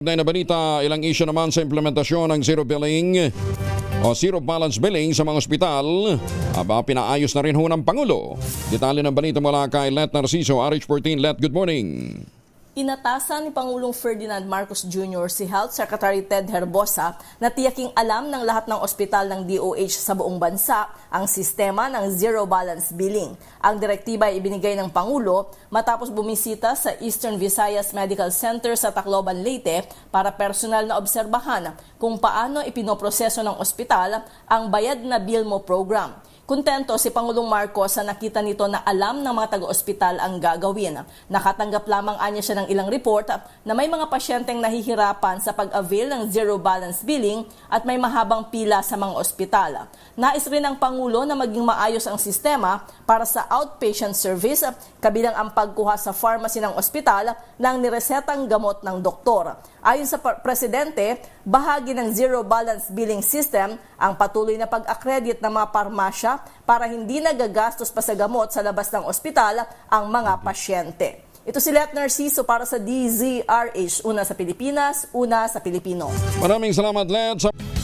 Na na balita, ilang issue naman sa implementasyon ng zero billing o zero balance billing sa mga ospital. Aba, pinaayos na rin ho ng Pangulo. Detalye ng balita mula kay Let Narciso, RH14. Let, good morning. Inatasan ni Pangulong Ferdinand Marcos Jr. si Health Secretary Ted Herbosa na tiyaking alam ng lahat ng ospital ng DOH sa buong bansa ang sistema ng zero balance billing. Ang direktiba ay ibinigay ng Pangulo matapos bumisita sa Eastern Visayas Medical Center sa Tacloban, Leyte para personal na obserbahan kung paano ipinoproseso ng ospital ang Bayad na Bilmo program. Kontento si Pangulong Marcos sa nakita nito na alam ng mga taga-ospital ang gagawin. Nakatanggap lamang anya siya ng ilang report na may mga pasyenteng nahihirapan sa pag-avail ng zero balance billing at may mahabang pila sa mga ospital. Nais rin ng Pangulo na maging maayos ang sistema para sa outpatient service kabilang ang pagkuha sa pharmacy ng ospital ng niresetang gamot ng doktor. Ayon sa Presidente, bahagi ng zero balance billing system ang patuloy na pag-accredit ng mga parmasya para hindi nagagastos pa sa gamot sa labas ng ospital ang mga pasyente. Ito si Let Narciso para sa DZRH, una sa Pilipinas, una sa Pilipino. Maraming salamat, Let.